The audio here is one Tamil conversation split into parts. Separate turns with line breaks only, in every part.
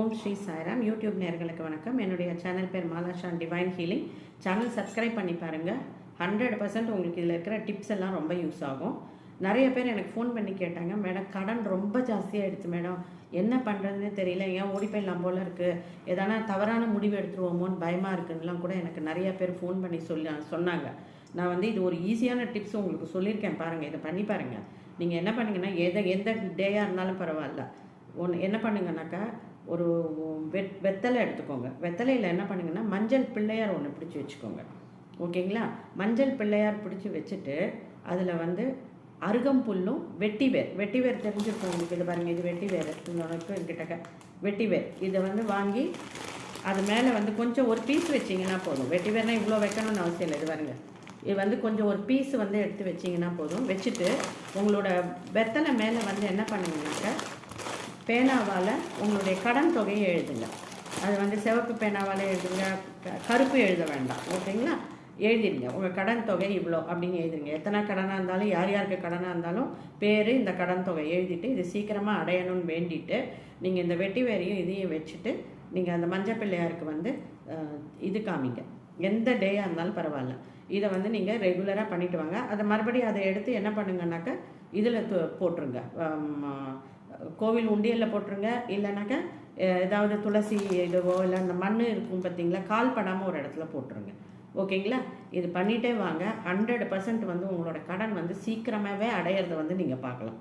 ஓம் ஸ்ரீ சாய்ராம். யூடியூப் நேர்களுக்கு வணக்கம். என்னுடைய சேனல் பேர் மாலாஷான் டிவைன் ஹீலிங் சேனல் சப்ஸ்கிரைப் பண்ணி பாருங்கள் ஹண்ட்ரட் பர்சன்ட் உங்களுக்கு இதில் இருக்கிற டிப்ஸ் எல்லாம் ரொம்ப யூஸ் ஆகும். நிறைய பேர் எனக்கு ஃபோன் பண்ணி கேட்டாங்க மேடம் கடன் ரொம்ப ஜாஸ்தியாகிடுச்சு மேடம். என்ன பண்ணுறதுனே தெரியல. ஏன் ஓடி போயிடலாம் போல் இருக்குது எதனா தவறான முடிவு எடுத்துருவோமோன்னு பயமாக இருக்குன்னுலாம் கூட எனக்கு நிறைய பேர் ஃபோன் பண்ணி சொல்லி சொன்னாங்க. நான் வந்து இது ஒரு ஈஸியான டிப்ஸ் உங்களுக்கு சொல்லியிருக்கேன். பாருங்கள் இதை பண்ணி பாருங்கள் நீங்கள் என்ன பண்ணுங்கன்னா எதை எந்த டேயாக இருந்தாலும் பரவாயில்ல. ஒன்று என்ன பண்ணுங்கனாக்கா ஒரு வெத் வெத்தலை எடுத்துக்கோங்க. வெத்தலையில் என்ன பண்ணுங்கன்னா மஞ்சள் பிள்ளையார் ஒன்று பிடிச்சி வச்சுக்கோங்க. ஓகேங்களா? மஞ்சள் பிள்ளையார் பிடிச்சி வச்சுட்டு அதில் வந்து அருகம்புல்லும் வெட்டிவேர். வெட்டிவேர் தெரிஞ்சிருக்கும் உங்களுக்கு இது பாருங்கள் இது வெட்டிவேர். உனக்கு கிட்டக்க வெட்டிவேர். இதை வந்து வாங்கி அது மேலே வந்து கொஞ்சம் ஒரு பீஸ் வச்சிங்கன்னா போதும். வெட்டிவேர்னால் இவ்வளோ வைக்கணும்னு அவசியம் இல்லை. இது பாருங்கள் இது வந்து கொஞ்சம் ஒரு பீஸ் வந்து எடுத்து வச்சிங்கன்னா போதும். வச்சுட்டு உங்களோட வெத்தலை மேலே வந்து என்ன பண்ணுங்கனாக்கா பேனாவால் உங்களுடைய கடன் தொகையை எழுதுங்க. அது வந்து சிவப்பு பேனாவால் எழுதுங்க க- கருப்பு எழுத வேண்டாம். ஓகேங்களா? எழுதிடுங்க உங்கள் கடன் தொகை இவ்வளோ அப்படின்னு எழுதிடுங்க எத்தனை கடனாக இருந்தாலும் யார் யாருக்கு கடனாக இருந்தாலும் பேர் இந்த கடன் தொகை எழுதிட்டு இது சீக்கிரமாக அடையணும்னு வேண்டிட்டு நீங்கள் இந்த வெட்டி வேறையும் இதையும் வச்சுட்டு நீங்கள் அந்த மஞ்சள் பிள்ளையாருக்கு வந்து இது காமிங்க. எந்த டேயாக இருந்தாலும் பரவாயில்ல. இதை வந்து நீங்கள் ரெகுலராக பண்ணிட்டு வாங்க. அதை மறுபடியும் அதை எடுத்து என்ன பண்ணுங்கன்னாக்கா இதில் போட்டுருங்க. கோவில் உண்டியலில் போட்டுருங்க. இல்லைனாக்கா ஏதாவது துளசி இதுவோ இல்லை அந்த மண் இருக்கும் பார்த்தீங்களா கால் படாமல் ஒரு இடத்துல போட்டுருங்க. ஓகேங்களா? இது பண்ணிகிட்டே வாங்க. ஹண்ட்ரட் பர்சன்ட் வந்து உங்களோட கடன் வந்து சீக்கிரமாகவே அடையிறத வந்து நீங்கள் பார்க்கலாம்.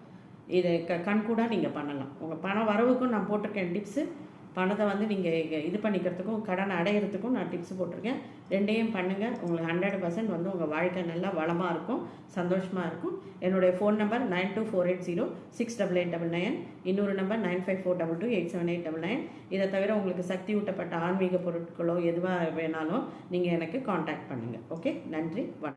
இதை க கண்கூடாக நீங்கள் பண்ணலாம். உங்கள் பண வரவுக்கும் நான் போட்டிருக்கேன் டிப்ஸு. பணத்தை வந்து நீங்கள் இது பண்ணிக்கிறதுக்கும் கடன் அடையிறதுக்கும் நான் டிப்ஸ் போட்டிருக்கேன். ரெண்டையும் பண்ணுங்கள் உங்களுக்கு ஹண்ட்ரட் பர்சன்ட் வந்து உங்கள் வாழ்க்கை நல்லா வளமாக இருக்கும் சந்தோஷமாக இருக்கும். என்னுடைய phone number nine two four eight zero six double eight double nine இன்னொரு number nine five four double two eight seven eight double nine இதை தவிர உங்களுக்கு சக்தி ஊட்டப்பட்ட ஆன்மீக பொருட்களோ எதுவாக வேணாலும் நீங்கள் எனக்கு காண்டாக்ட் பண்ணுங்கள் ஓகே நன்றி. வணக்கம்.